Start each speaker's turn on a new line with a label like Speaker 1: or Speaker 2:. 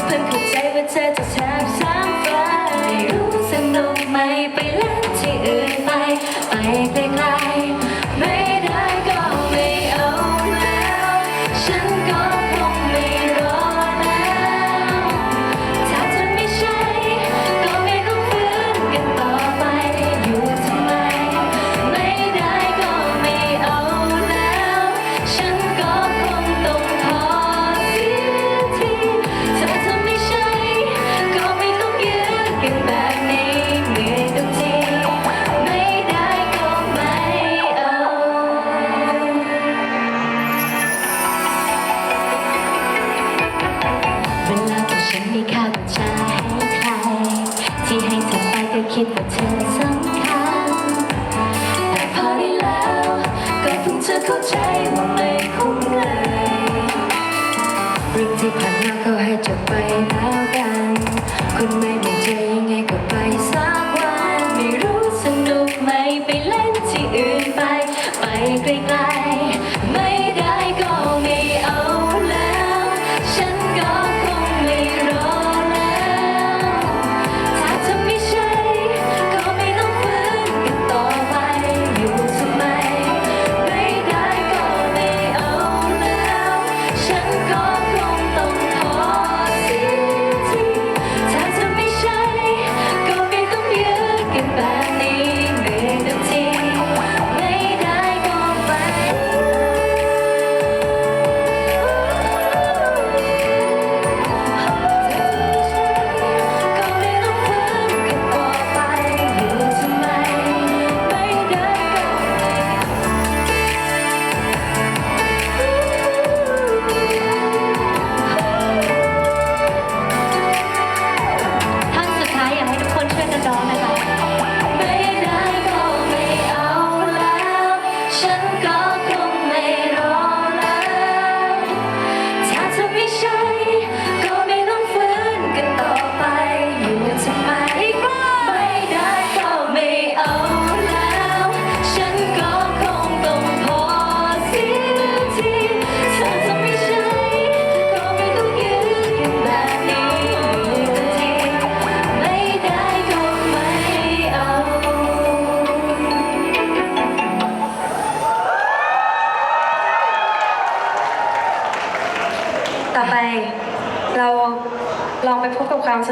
Speaker 1: เพิ่งเข้าใจว่าเธอจะแทบสามฟ้าไม่รู้สนุกไหมไปแล้ว เธอเข้าใจว่าไม่คุ้มเลยเรื่องที่ผ่านมาก็ให้จบไปแล้วกัน คุณไม่มีใจยังไงก็ไปสักวัน ไม่รู้สนุกไหมไปเล่นที่อื่นไป ไปไกล เอาแล้ว ฉันก็คงต้องพอเสียทีเธอทำให้ฉันก็ไม่ต้องยืนกันแบบนี้สักทีไม่ได้ก็ไม่เอา
Speaker 2: ต่อไปเราลองไปพบกับความส